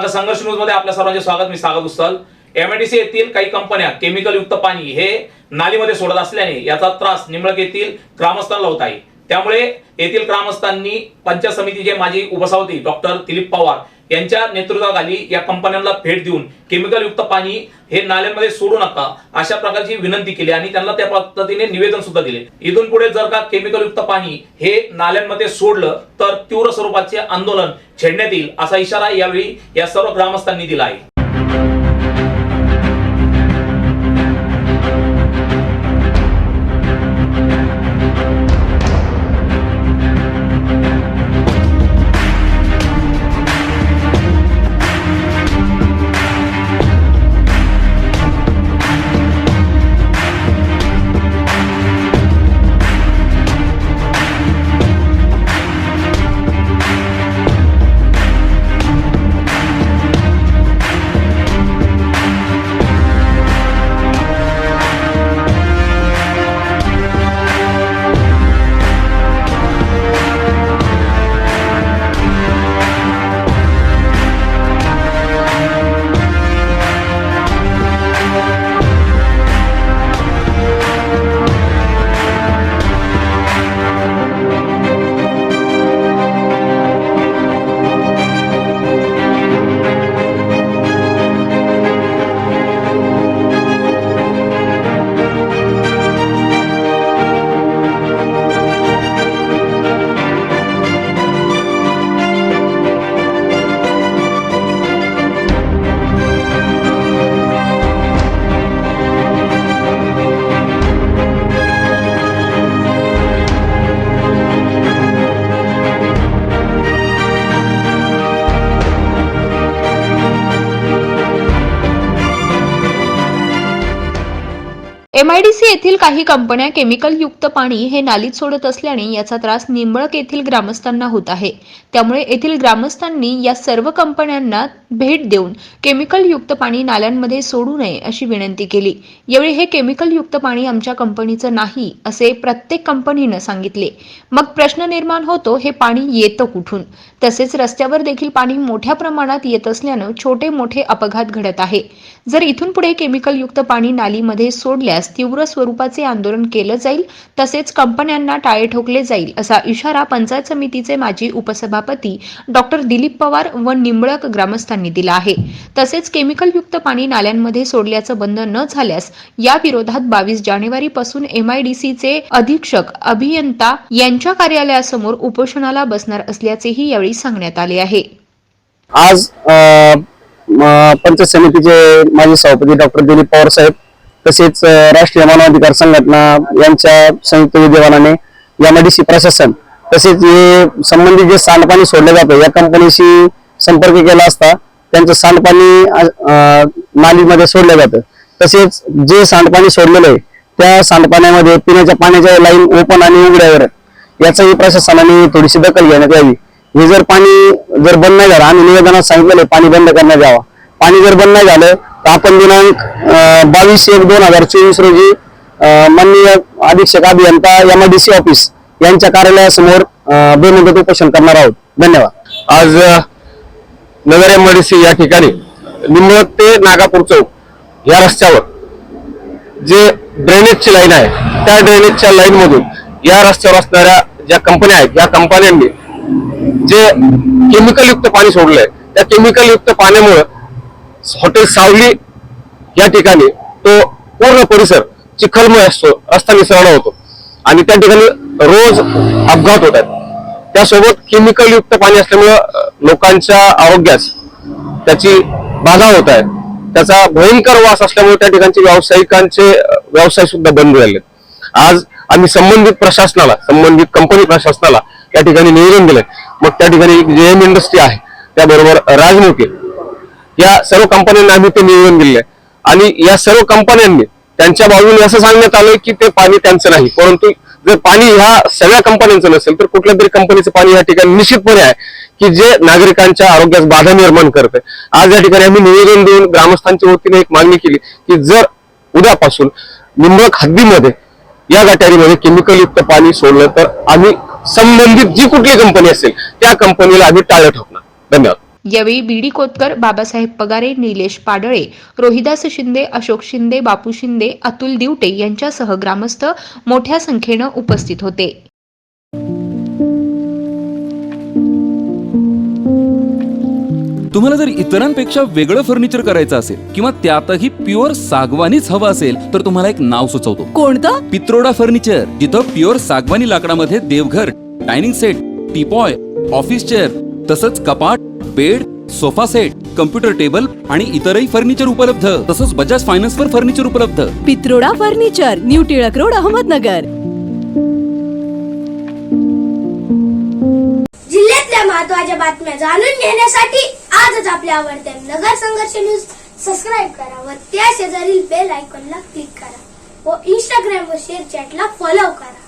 माझ्या संघर्ष न्यूजमध्ये आपल्या सर्वांचे स्वागत मी स्वागत उस्तल एमआयडीसी येथील काही कंपन्या केमिकल युक्त पाणी हे नालीमध्ये सोडत असल्याने याचा त्रास निमळक येथील ग्रामस्थांना होत आहे. त्यामुळे येथील ग्रामस्थांनी पंचायत समितीचे माजी उपसभापती डॉक्टर दिलीप पवार यांच्या नेतृत्वाखाली या कंपन्यांना भेट देऊन केमिकल युक्त पाणी हे नाल्यांमध्ये सोडू नका अशा प्रकारची विनंती केली आणि त्यांना त्या पद्धतीने निवेदन सुद्धा दिले. इथून पुढे जर का केमिकल युक्त पाणी हे नाल्यांमध्ये सोडलं तर तीव्र स्वरूपाचे आंदोलन छेडण्यात येईल असा इशारा यावेळी या सर्व ग्रामस्थांनी दिला आहे. एमआयडीसी येथील काही कंपन्या केमिकल युक्त पाणी हे नालीत सोडत असल्याने याचा त्रास निंबळक येथील ग्रामस्थांना होत आहे. त्यामुळे येथील ग्रामस्थांनी या सर्व कंपन्यांना भेट देऊन केमिकल युक्त पाणी नाल्यांमध्ये सोडू नये अशी विनंती केली. यावेळी हे केमिकल युक्त पाणी आमच्या कंपनीचं नाही असे प्रत्येक कंपनीनं सांगितले. मग प्रश्न निर्माण होतो हे पाणी येतं कुठून? तसेच रस्त्यावर देखील पाणी मोठ्या प्रमाणात येत असल्यानं छोटे मोठे अपघात घडत आहे. जर इथून पुढे केमिकल युक्त पाणी नालीमध्ये सोडल्यास तीव्र स्वरूपाचे आंदोलन केलं जाईल तसेच कंपन्यांना टाळे ठोकले जाईल असा इशारा पंचायत समितीचे माजी उपसभापती डॉक्टर दिलीप पवार व निंबळक ग्रामस्थांनी दिला आहे. तसेच केमिकलयुक्त पाणी नाल्यांमध्ये सोडल्याचं बंद न झाल्यास या विरोधात बावीस जानेवारी पासून एमआयडीसीचे अधीक्षक अभियंता यांच्या कार्यालयासमोर उपोषणाला बसणार असल्याचेही यावेळी सांगण्यात आले आहे. आज पंचायत समितीचे माजी सभापती डॉक्टर दिलीप पवार साहेब तसेच राष्ट्रीय मानवाधिकार संघटना यांच्या संयुक्त विद्यमानाने एमआयडीसी प्रशासन तसेच हे संबंधित जे सांडपाणी सोडलं जातं या कंपनीशी संपर्क केला असता त्यांचं सांडपाणी नालीमध्ये सोडलं जातं. तसेच जे सांडपाणी सोडलेलं आहे त्या सांडपाण्यामध्ये पिण्याच्या पाण्याच्या लाईन ओपन आणि उघड्यावर आहेत. याचाही प्रशासनाने थोडीशी दखल घेण्यात यावी. हे जर पाणी जर बंद नाही झालं आम्ही निवेदनात सांगितलेलं आहे पाणी बंद करण्यात यावं. पाणी जर बंद नाही झालं तर आपण दिनांक बावीस एक दोन हजार चोवीस रोजी माननीय अधीक्षक अभियंता M I D C office यांच्या कार्यालयासमोर बेमुदत उपोषण करणार आहोत. धन्यवाद. आज अ, नगर सी या ठिकाणी निंबळक ते नागापूर चौक या रस्त्यावर जे ड्रेनेजची लाईन आहे त्या ड्रेनेजच्या लाईन मधून या रस्त्यावर असणाऱ्या ज्या कंपन्या आहेत या कंपन्यांनी जे केमिकलयुक्त पाणी सोडलंय त्या केमिकलयुक्त पाण्यामुळे हॉटेल सावली या ठिकाणी तो पूर्ण परिसर चिखलमय असतो रस्ता निसरडा होतो. आणि त्या ठिकाणी रोज अपघात होत आहेत त्यासोबत केमिकल युक्त पाणी असल्यामुळं लोकांच्या आरोग्यास त्याची बाधा होत आहे. त्याचा भयंकर वास असल्यामुळे त्या ठिकाणचे व्यावसायिकांचे व्यवसाय सुद्धा बंद झाले आज आम्ही संबंधित प्रशासनाला संबंधित कंपनी प्रशासनाला या ठिकाणी निवेदन दिलंय. मग त्या ठिकाणी जे एम इंडस्ट्री आहे. त्याबरोबर राजमुखे या सर्व कंपन्यांना आम्ही ते निवेदन दिले आणि या सर्व कंपन्यांनी त्यांच्या बाजूने असं सांगण्यात आलंय की ते पाणी त्यांचं नाही. परंतु जर पाणी ह्या सगळ्या कंपन्यांचं नसेल तर कुठल्या तरी कंपनीचं पाणी या ठिकाणी निश्चितपणे आहे की जे नागरिकांच्या आरोग्यास बाधा निर्माण करते आज या ठिकाणी आम्ही निवेदन देऊन ग्रामस्थांच्या वतीने एक मागणी केली की जर उद्यापासून निंबळक हद्दीमध्ये या गटारीमध्ये केमिकलयुक्त पाणी सोडलं तर आम्ही संबंधित जी कुठली कंपनी असेल त्या कंपनीला आम्ही टाळं ठोकणार. धन्यवाद. यावेळी बीडी कोतकर बाबासाहेब पगारे निलेश पाडळे रोहिदास शिंदे अशोक शिंदे बापू शिंदे अतुल दिवटे यांच्यासह ग्रामस्थ मोठ्या संख्येनं उपस्थित होते. तुम्हाला जर इतरांपेक्षा वेगळं फर्निचर करायचं असेल किंवा त्यातही प्युअर सागवानीच हवं असेल तर तुम्हाला एक नाव सुचवतो. कोणतं? पित्रोडा फर्निचर जिथं प्युअर सागवानी लाकडामध्ये देवघर dining set teapoy office chair तसंच कपाट bed sofa set computer table आणि इतरही फर्निचर उपलब्ध. तसंच बजाज फायनान्सवर फर्निचर उपलब्ध. Pitroda furniture new Tilak road Ahmednagar. जिल्ह्यातल्या महत्त्वाच्या बातम्या जाणून घेण्यासाठी आजच आपल्या आवडत्या नगर संघर्ष न्यूज सबस्क्राईब करा व त्या शेजारील बेल आयकॉनला क्लिक करा व इंस्टाग्राम व शेअर चॅटला फॉलो करा.